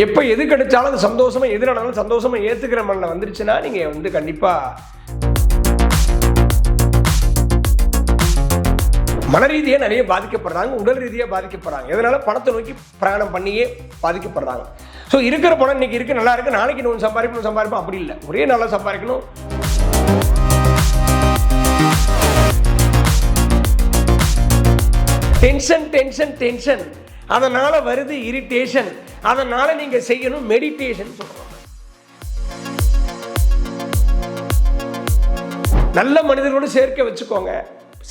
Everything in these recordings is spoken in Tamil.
எப்போ எது கிடைச்சாலும் அது சந்தோஷமா எது நடந்தாலும் சந்தோஷமா ஏத்துக்கிற மண்ணில் வந்துருச்சுன்னா நீங்க வந்து கண்டிப்பா மன ரீதியாக நிறைய பாதிக்கப்படுறாங்க உடல் ரீதியாக பாதிக்கப்படுறாங்க. இதனால பணத்தை நோக்கி பிரயாணம் பண்ணியே பாதிக்கப்படுறாங்க. ஸோ இருக்கிற பணம் இன்னைக்கு இருக்கு நல்லா இருக்கு நாளைக்கு இன்னொன்று சம்பாதிக்கணும் சம்பாதிப்போம் அப்படி இல்லை. ஒரே நல்லா சம்பாதிக்கணும். டென்ஷன் டென்ஷன் டென்ஷன் அதனால வருது இரிட்டேஷன் அதனால நீங்க செய்யணும் மெடிடேஷன் சொல்றோம். நல்ல மனிதர்களோடு சேர்க்க வச்சுக்கோங்க.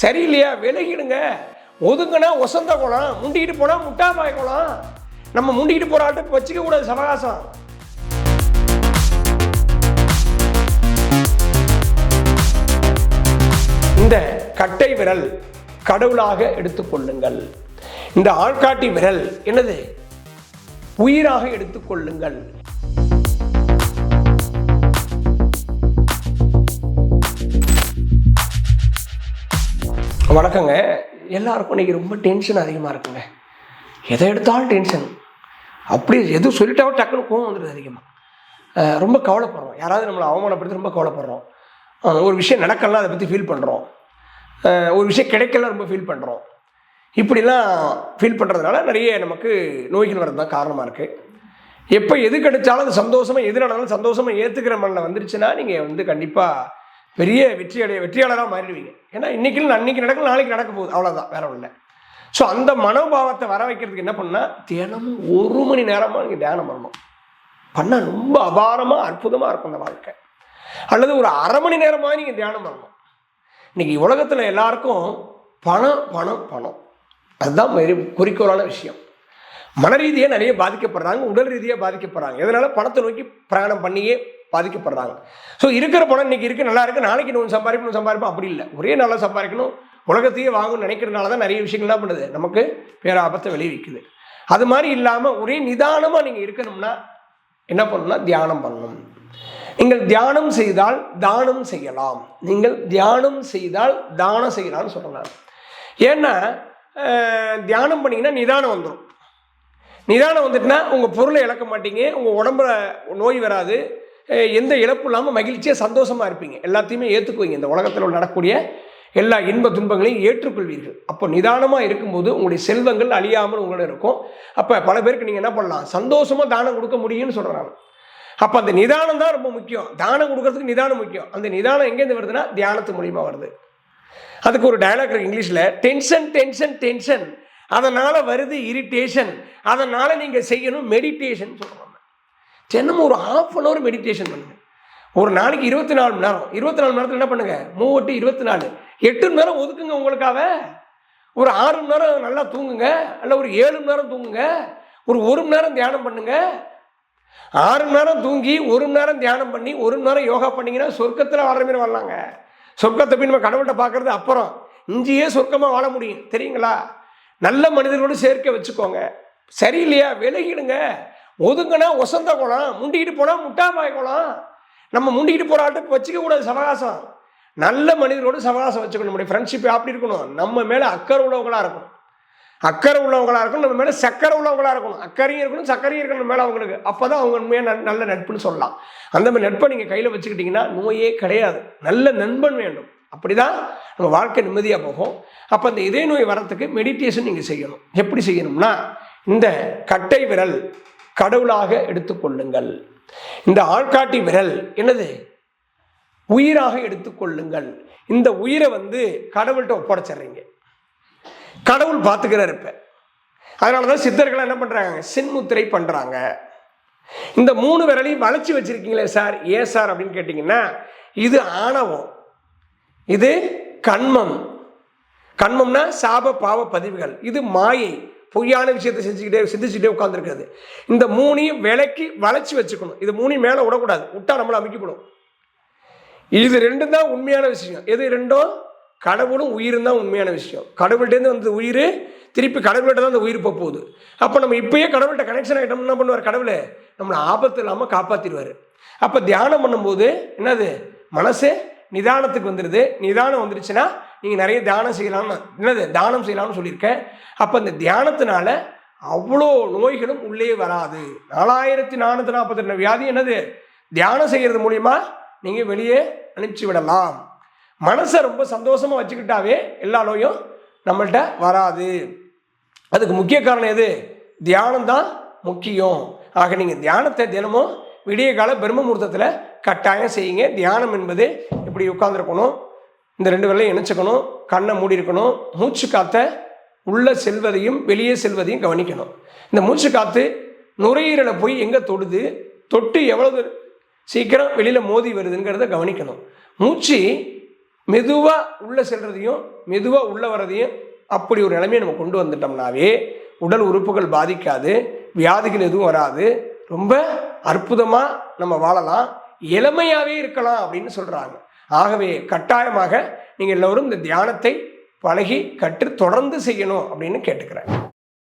சரியில்லையா? விலகிடுங்க. ஒதுங்கினா ஒசந்த குளம் முண்டிக்கிட்டு போனா முட்டாபாய குளம் நம்ம முண்டிக்கிட்டு போற ஆட்டை வச்சுக்க கூடாது சவகாசம் இந்த கட்டை விரல் கடவுளாக எடுத்துக்கொள்ளுங்கள். இந்த ஆள்காட்டி விரல் என்னது? உயிராக எடுத்துக்கொள்ளுங்கள் வணக்கங்க. எல்லாருக்கும் இன்னைக்கு ரொம்ப டென்ஷன் அதிகமாக இருக்குங்க. எதை எடுத்தாலும் டென்ஷன் அப்படி எதுவும் சொல்லிட்டாவும் டக்குன்னு கோவம் வந்துடுது அதிகமாக ரொம்ப கவலைப்படுறோம். யாராவது நம்மளை அவமானப்படுத்தி ரொம்ப கவலைப்படுறோம். ஒரு விஷயம் நடக்கலாம் அதை பற்றி ஃபீல் பண்ணுறோம் ஒரு விஷயம் கிடைக்கல ரொம்ப ஃபீல் பண்ணுறோம் இப்படிலாம் ஃபீல் பண்ணுறதுனால நிறைய நமக்கு நோய்கள் வர்றது தான் காரணமாக இருக்குது எப்போ எது கிடைச்சாலும் அது சந்தோஷமாக எது நடந்தாலும் சந்தோஷமாக ஏற்றுக்கிற மண்ணில் வந்துருச்சுன்னா நீங்கள் வந்து கண்டிப்பாக பெரிய வெற்றியடைய வெற்றியாளராக மாறிடுவீங்க. ஏன்னா இன்றைக்கி அன்றைக்கி நடக்கும் நாளைக்கு நடக்க போகுது. அவ்வளோதான் வேற ஒன்றும் இல்லை. ஸோ அந்த மனோபாவத்தை வர வைக்கிறதுக்கு என்ன பண்ணால் தினமும் ஒரு மணி நேரமாக நீங்கள் தியானம் பண்ணணும். பண்ணால் ரொம்ப அபாரமாக அற்புதமாக இருக்கும் அந்த வாழ்க்கை. அல்லது ஒரு அரை மணி நேரமாக நீங்கள் தியானம் பண்ணணும். இன்றைக்கி உலகத்தில் எல்லாருக்கும் பணம் பணம் பணம். அதுதான் பெரிய குறிக்கோளான விஷயம். மன ரீதியாக நிறைய பாதிக்கப்படுறாங்க உடல் ரீதியாக பாதிக்கப்படுறாங்க. இதனால பணத்தை நோக்கி பிரயாணம் பண்ணியே பாதிக்கப்படுறாங்க. ஸோ இருக்கிற பணம் இன்னைக்கு இருக்கு நல்லா இருக்குது நாளைக்கு இன்னும் சம்பாதிக்கணும் சம்பாதிப்போம் அப்படி இல்லை. ஒரே நாளாக சம்பாதிக்கணும் உலகத்தையே வாங்கணும்னு நினைக்கிறதுனால தான் நிறைய விஷயங்கள் என்ன பண்ணுது? நமக்கு பேராபத்தை விளைவிக்குது. அது மாதிரி இல்லாமல் ஒரே நிதானமாக நீங்கள் இருக்கணும்னா என்ன பண்ணணும்னா தியானம் பண்ணணும். நீங்கள் தியானம் செய்தால் தானம் செய்யலாம். நீங்கள் தியானம் செய்தால் தானம் செய்யலாம்னு சொல்கிறாங்க ஏன்னா தியானம் பண்ணிங்கன்னா நிதானம் வந்துடும் நிதானம் வந்துட்டுனா உங்கள் பொருளை இழக்க மாட்டீங்க உங்கள் உடம்புல நோய் வராது. எந்த இழப்பும் இல்லாமல் மகிழ்ச்சியாக சந்தோஷமாக இருப்பீங்க. எல்லாத்தையுமே ஏற்றுக்குவீங்க இந்த உலகத்தில் நடக்கக்கூடிய எல்லா இன்ப துன்பங்களையும் ஏற்றுக்கொள்வீர்கள். அப்போ நிதானமாக இருக்கும்போது உங்களுடைய செல்வங்கள் அழியாமல் உங்களோட இருக்கும். அப்போ பல பேருக்கு நீங்கள் என்ன பண்ணலாம்? சந்தோஷமாக தானம் கொடுக்க முடியும்னு சொல்கிறாங்க அப்போ அந்த நிதானம் தான் ரொம்ப முக்கியம். தானம் கொடுக்கறதுக்கு நிதானம் முக்கியம். அந்த நிதானம் எங்கேருந்து வருதுன்னா தியானத்து மூலியமாக வருது. அதுக்கு ஒரு டயலாக் இருக்கு இங்கிலீஷில் டென்ஷன் டென்ஷன் டென்ஷன் அதனால் வருது இரிட்டேஷன் அதனால் நீங்கள் செய்யணும் மெடிடேஷன் சொல்கிறாங்க தினமும் ஒரு ஆஃப் அன் ஹவர் மெடிடேஷன் பண்ணுங்கள் ஒரு நாளைக்கு இருபத்தி நாலு மணி நேரம். இருபத்தி நாலு மணி நேரத்தில் என்ன பண்ணுங்கள் மூவட்டு இருபத்தி நாலு எட்டு மணி நேரம் ஒதுக்குங்க உங்களுக்காக ஒரு ஆறு மணி நேரம் நல்லா தூங்குங்க. அல்ல ஒரு ஏழு மணி நேரம் தூங்குங்க. ஒரு ஒரு மணி நேரம் தியானம் பண்ணுங்க. ஆறு மணி நேரம் தூங்கி ஒரு மணி நேரம் தியானம் பண்ணி ஒரு மணி நேரம் யோகா பண்ணிங்கன்னா சொர்க்கத்தில் வர மாதிரி வரலாங்க. சொர்க்கத்தை போய் நம்ம கடவுள்கிட்ட பார்க்கறது அப்புறம் இங்கேயே சொர்க்கமாக வாழ முடியும். தெரியுங்களா? நல்ல மனிதர்களோடு சேர்க்க வச்சுக்கோங்க. சரியில்லையா? விலகிடுங்க. ஒதுங்கினா ஒசந்த குளம் முண்டிக்கிட்டு போனால் முட்டாபாய குளம் நம்ம முண்டிக்கிட்டு போகிற ஆட்டை வச்சுக்க கூடாது சவகாசம். நல்ல மனிதரோடு சவகாசம் வச்சுக்கணும். நம்முடைய ஃப்ரெண்ட்ஷிப் அப்படி இருக்கணும்? நம்ம மேலே அக்கறை உள்ளவங்களாக இருக்கணும். அக்கறை உள்ளவங்களாக இருக்கணும் நம்ம மேலே சக்கரை உள்ளவங்களாக இருக்கணும். அக்கறையும் இருக்கணும் சக்கரையும் இருக்கணும் மேலே அவங்களுக்கு. அப்போ தான் அவங்க உண்மையாக நல்ல நட்புன்னு சொல்லலாம். அந்த மாதிரி நட்பை நீங்கள் கையில் வச்சுக்கிட்டிங்கன்னா நோயே கிடையாது. நல்ல நண்பன் வேண்டும். அப்படி தான் நம்ம வாழ்க்கை நிம்மதியாக போகும். அப்போ அந்த இதய நோய் வரத்துக்கு மெடிடேஷன் நீங்கள் செய்யணும். எப்படி செய்யணும்னா இந்த கட்டை விரல் கடவுளாக எடுத்துக்கொள்ளுங்கள் இந்த ஆள்காட்டி விரல் என்னது? உயிராக எடுத்துக்கொள்ளுங்கள் இந்த உயிரை வந்து கடவுள்கிட்ட ஒப்படைச்சிட்றீங்க. கடவுள் பார்த்துக்கிறார் இப்ப. அதனால தான் சித்தர்கள் என்ன பண்ணுறாங்க சின்முத்திரை பண்ணுறாங்க இந்த மூணு விரலையும் வளைச்சி வச்சிருக்கீங்களே சார் ஏன் சார் அப்படின்னு கேட்டிங்கன்னா இது ஆணவம். இது கண்மம். கண்மம்னா சாப பாவ பதிவுகள். இது மாயை. பொய்யான விஷயத்தை செஞ்சுக்கிட்டே சிந்திச்சுக்கிட்டே உட்காந்துருக்குறது இந்த மூணையும் விலைக்கு வளைச்சி வச்சுக்கணும். இது மூணையும் மேலே விடக்கூடாது. விட்டா நம்மளை அமைக்கப்படும் இது ரெண்டும் தான் உண்மையான விஷயம். எது ரெண்டும்? கடவுளும் உயிரும் தான் உண்மையான விஷயம். கடவுள்கிட்டேருந்து வந்து உயிர் திருப்பி கடவுள்கிட்ட தான் அந்த உயிர் போக போகுது. அப்போ நம்ம இப்பயே கடவுள்கிட்ட கனெக்ஷன் ஆகிட்டோம் என்ன பண்ணுவார் கடவுளை? நம்மளை ஆபத்து இல்லாமல் காப்பாற்றிடுவார் அப்போ தியானம் பண்ணும்போது என்னது? மனசு நிதானத்துக்கு வந்துடுது நிதானம் வந்துருச்சுன்னா நீங்கள் நிறைய தியானம் செய்யலாம்னு என்னது? தானம் செய்யலாம்னு சொல்லியிருக்கேன். அப்போ அந்த தியானத்தினால அவ்வளோ நோய்களும் உள்ளே வராது. நாலாயிரத்தி நானூற்றி நாற்பத்தி ரெண்டு வியாதி என்னது? தியானம் செய்கிறது மூலிமா நீங்கள் வெளியே அனுப்பிச்சி விடலாம். மனசை ரொம்ப சந்தோஷமாக வச்சுக்கிட்டாவே எல்லா நோயும் நம்மள்கிட்ட வராது. அதுக்கு முக்கிய காரணம் எது? தியானம் தான் முக்கியம். ஆக நீங்கள் தியானத்தை தினமும் விடிய கால பிரம்ம முகூர்த்தத்தில் கட்டாயம் செய்யுங்க. தியானம் என்பது இப்படி உட்காந்துருக்கணும் இந்த ரெண்டு வேலையும் இணைச்சிக்கணும். கண்ணை மூடி இருக்கணும் மூச்சு காத்த உள்ளே செல்வதையும் வெளியே செல்வதையும் கவனிக்கணும். இந்த மூச்சு காத்து நுரையீரலை போய் எங்கே தொடுது? தொட்டு எவ்வளவு சீக்கிரம் வெளியில் மோதி வருதுங்கிறத கவனிக்கணும். மூச்சு மெதுவாக உள்ளே செல்றதையும் மெதுவாக உள்ளே வர்றதையும் அப்படி ஒரு நிலைமையை நம்ம கொண்டு வந்துட்டோம்னாவே உடல் உறுப்புகள் பாதிக்காது வியாதிகள் எதுவும் வராது. ரொம்ப அற்புதமாக நம்ம வாழலாம். இளமையாகவே இருக்கலாம் அப்படின்னு சொல்கிறாங்க ஆகவே கட்டாயமாக நீங்கள் எல்லோரும் இந்த தியானத்தை பழகி கற்று தொடர்ந்து செய்யணும் அப்படின்னு கேட்டுக்கிறேன்.